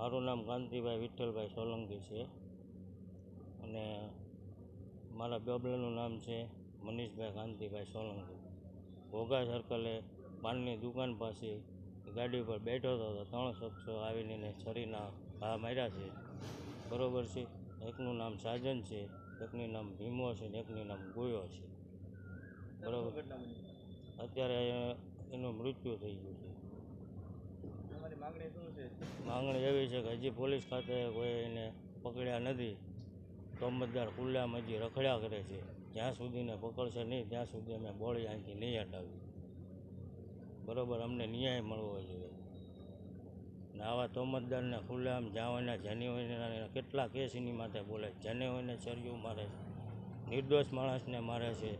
મારું નામ કાંતિભાઈ વિઠ્ઠલભાઈ સોલંકી છે અને મારા બબલાનું નામ છે મનીષભાઈ કાંતિભાઈ સોલંકી. ઘોઘા સર્કલે પાનની દુકાન પાસે ગાડી પર બેઠો હતો ત્રણ શખ્સો આવીને છરીના ઘા માર્યા છે. બરોબર છે? એકનું નામ સાજન છે, એકનું નામ ભીમો છે ને એકનું નામ ગોયો છે. બરોબર? અત્યારે એનું મૃત્યુ થઈ ગયું છે. માંગણી એવી છે કે હજી પોલીસ ખાતે કોઈ એને પકડ્યા નથી. તોમતદાર ખુલ્લામ હજી રખડ્યા કરે છે. જ્યાં સુધીને પકડશે નહીં, ત્યાં સુધી અમે બોળી અહીંથી નહીં હટાવી બરાબર, અમને ન્યાય મળવો જોઈએ. ને આવા તોમતદારને ખુલ્લામ જાવાના જાન્યુઆરીના કેટલા કેસ એની માથે બોલે જાન્યુઆરીને ચર્યું મારે છે. નિર્દોષ માણસને મારે છે.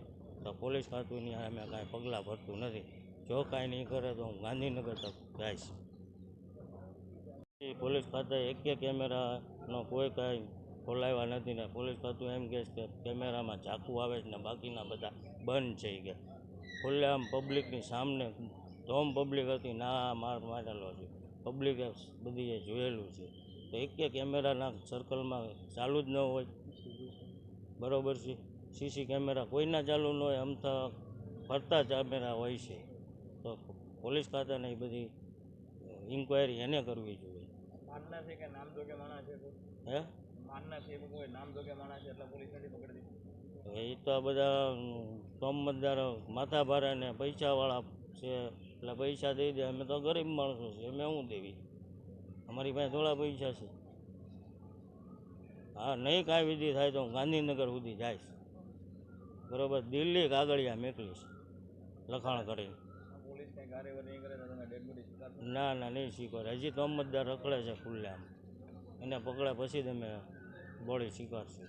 તો પોલીસ ખાતુંની અમે કાંઈ પગલાં ભરતું નથી. જો કાંઈ નહીં કરે તો હું ગાંધીનગર તક જઈશ. પોલીસ ખાતે એક કેમેરાનો કોઈ કાંઈ ખોલાવ્યા નથી ને પોલીસ ખાતું એમ કહે છે કે કેમેરામાં ઝાંખું આવે છે ને બાકીના બધા બંધ છે ઈ કે. ખુલ્લેઆમ પબ્લિકની સામે ધોમ પબ્લિક હતી ના માર મારેલો છે. પબ્લિકે બધીએ જોયેલું છે. તો એક કેમેરાના સર્કલમાં ચાલુ જ ન હોય. બરાબર છે. સીસી કેમેરા કોઈના ચાલુ ન હોય, આમ તો ફરતા કેમેરા હોય છે. તો પોલીસ ખાતાને એ બધી ઇન્ક્વાયરી એને કરવી જોઈએ. માનના છે કે નામ જોગે માણસ છે હે? માનના છે કોઈ નામ જોગે માણસ છે એટલે પોલીસ નથી પકડતી? એ તો આ બધા તોમ મતદારો માથા ભારે ને પૈસાવાળા છે એટલે પૈસા દઈ દે. અમે તો ગરીબ માણસો છે અમે શું દેવી? અમારી પાસે થોડા પૈસા છે. હા નહીં કાંઈ વિધિ થાય તો હું ગાંધીનગર સુધી જઈશ. બરોબર દિલ્હી કાગળિયા મોકલીશ લખાણ કરીને. ના ના, નહીં સ્વીકાર હજી તો મતદાર રખડે છે ખુલ્લે એમ એને પકડ્યા પછી તમે બોડી સ્વીકારશું